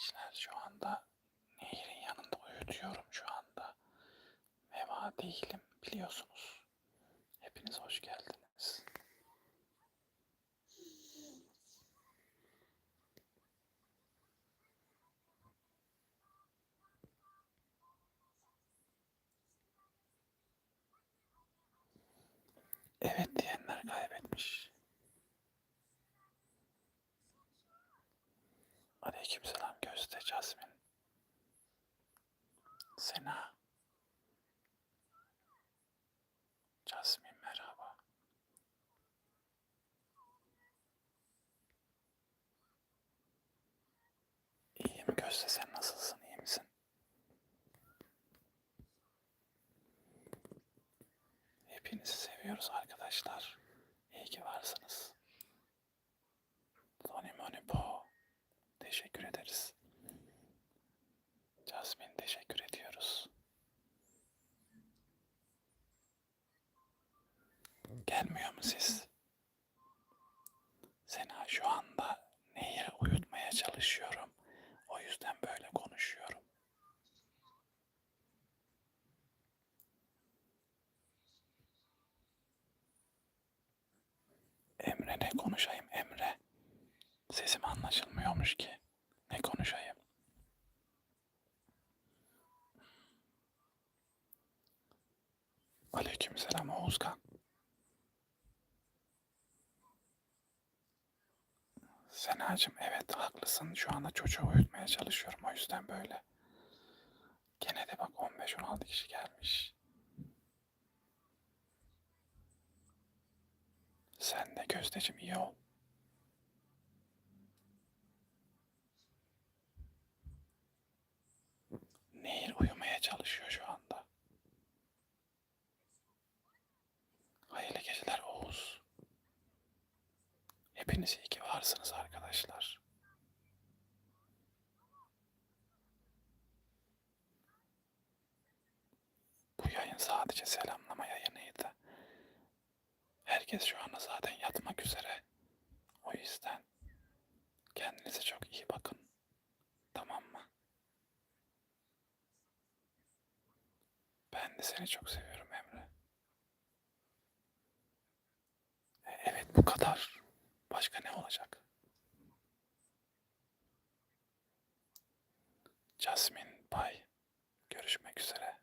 gençler şu anda nehirin yanında uyutuyorum şu anda. Meva değilim biliyorsunuz. Hepiniz hoş geldiniz. Evet diyenler kaybetmiş. Aleykümselam Gözde Jasmin. Sena. Jasmin merhaba. İyiyim Gözde sen nasılsın iyi misin? Hepinizi seviyoruz arkadaşlar. İyi ki varsınız. Tony Monipo. Teşekkür ederiz. Jasmine teşekkür ediyoruz. Gelmiyor mu siz? Sena şu anda Nehir'i uyutmaya çalışıyorum. O yüzden böyle konuşuyorum. Emre ne konuşayım Emre? Sesim anlaşılmıyormuş ki. Ne konuşayım? Aleykümselam Oğuzkan. Senacığım evet haklısın. Şu anda çocuğu uyutmaya çalışıyorum. O yüzden böyle. Gene de bak 15-16 kişi gelmiş. Sen de Gözdeciğim iyi ol. Nehir uyumaya çalışıyor şu anda. Hepiniz iyi ki varsınız arkadaşlar. Bu yayın sadece selamlama yayınıydı. Herkes şu anda zaten yatmak üzere. O yüzden kendinize çok iyi bakın. Tamam mı? Ben de seni çok seviyorum Emre. E, Evet bu kadar. Başka ne olacak? Jasmine, bye. Görüşmek üzere.